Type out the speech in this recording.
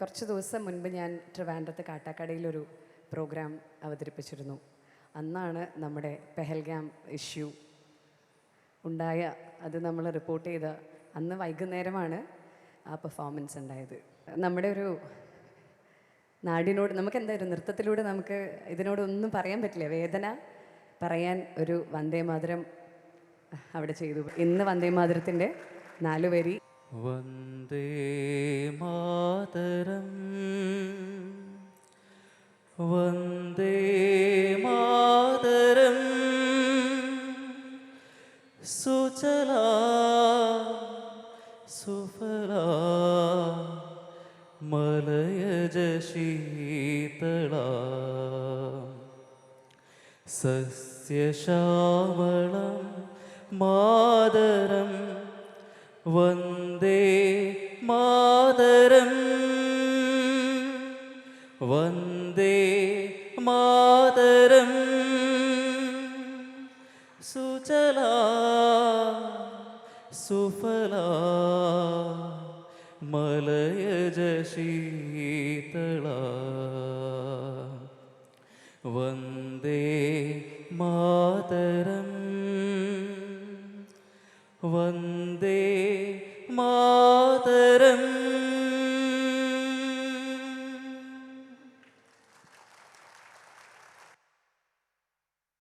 കുറച്ച് ദിവസം മുൻപ് ഞാൻ ട്രിവാൻഡ്രത്ത് കാട്ടാക്കടയിലൊരു പ്രോഗ്രാം അവതരിപ്പിച്ചിരുന്നു. അന്നാണ് നമ്മുടെ പെഹൽഗാം ഇഷ്യൂ ഉണ്ടായ അത് നമ്മൾ റിപ്പോർട്ട് ചെയ്ത അന്ന് വൈകുന്നേരമാണ് ആ പെർഫോമൻസ് ഉണ്ടായത്. നമ്മുടെ ഒരു നാടിനോട് നമുക്ക് എന്തായാലും നൃത്തത്തിലൂടെ നമുക്ക് ഇതിനോടൊന്നും പറയാൻ പറ്റില്ല. വേദന പറയാൻ ഒരു വന്ദേമാതരം അവിടെ ചെയ്തു. ഇന്ന് വന്ദേമാതരത്തിന്റെ നാലു വരി വന്ദേ മാതരം. വന്ദേ മാതരം. സുചലാ സുഫല മലയജ ശീതളാ മാതരം. വന്ദേ മാതരം. വന്ദേ മാതരം. സുചല സുഫല മലയജ ശീതള വന്ദേ മാതരം. वन्दे मातरम्